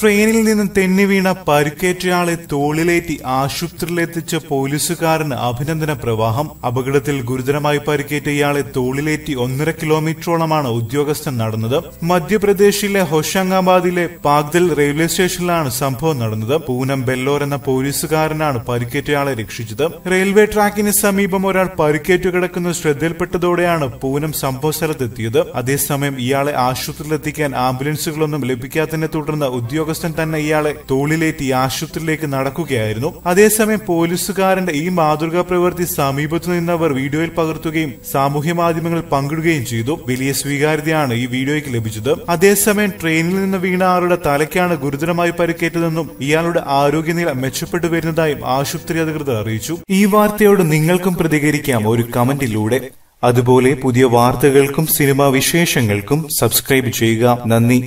ട്രെയിനിൽ നിന്ന് തെന്നി വീണ പരുക്കേറ്റയാളെ തോളിലേറ്റി ആശുപത്രിയിലെത്തിച്ച പോലീസുകാരന് അഭിനന്ദന പ്രവാഹം. അപകടത്തിൽ ഗുരുതരമായി പരിക്കേറ്റ ഇയാളെ തോളിലേറ്റി ഒന്നര കിലോമീറ്ററോളമാണ് ഉദ്യോഗസ്ഥൻ നടന്നത്. മധ്യപ്രദേശിലെ ഹൊഷങ്കാബാദിലെ പാഗ്ദൽ റെയിൽവേ സ്റ്റേഷനിലാണ് സംഭവം നടന്നത്. പൂനം ബെല്ലോർ എന്ന പോലീസുകാരനാണ് പരിക്കേറ്റയാളെ രക്ഷിച്ചത്. റെയിൽവേ ട്രാക്കിന് സമീപം ഒരാൾ പരിക്കേറ്റു കിടക്കുന്നത് ശ്രദ്ധയിൽപ്പെട്ടതോടെയാണ് പൂനം സംഭവ സ്ഥലത്തെത്തിയത്. അതേസമയം ഇയാളെ ആശുപത്രിയിലെത്തിക്കാൻ ആംബുലൻസുകളൊന്നും ലഭിക്കാത്തതിനെ തുടർന്ന് ഉദ്യോഗസ്ഥൻ തന്നെ ഇയാളെ തോളിലേറ്റി ആശുപത്രിയിലേക്ക് നടക്കുകയായിരുന്നു. അതേസമയം പോലീസുകാരന്റെ ഈ മാതൃകാ പ്രവൃത്തി സമീപത്തു നിന്നവർ വീഡിയോയിൽ പകർത്തുകയും സാമൂഹ്യ മാധ്യമങ്ങളിൽ പങ്കിടുകയും ചെയ്തു. വലിയ സ്വീകാര്യതയാണ് ഈ വീഡിയോയ്ക്ക് ലഭിച്ചത്. അതേസമയം ട്രെയിനിൽ നിന്ന് വീണ ആളുടെ തലയ്ക്കാണ് ഗുരുതരമായി പരിക്കേറ്റതെന്നും ഇയാളുടെ ആരോഗ്യനില മെച്ചപ്പെട്ടു വരുന്നതായും ആശുപത്രി അധികൃതർ അറിയിച്ചു. ഈ വാർത്തയോട് നിങ്ങൾക്കും പ്രതികരിക്കാം ഒരു കമന്റിലൂടെ. അതുപോലെ പുതിയ വാർത്തകൾക്കും സിനിമാ വിശേഷങ്ങൾക്കും സബ്സ്ക്രൈബ് ചെയ്യുക. നന്ദി.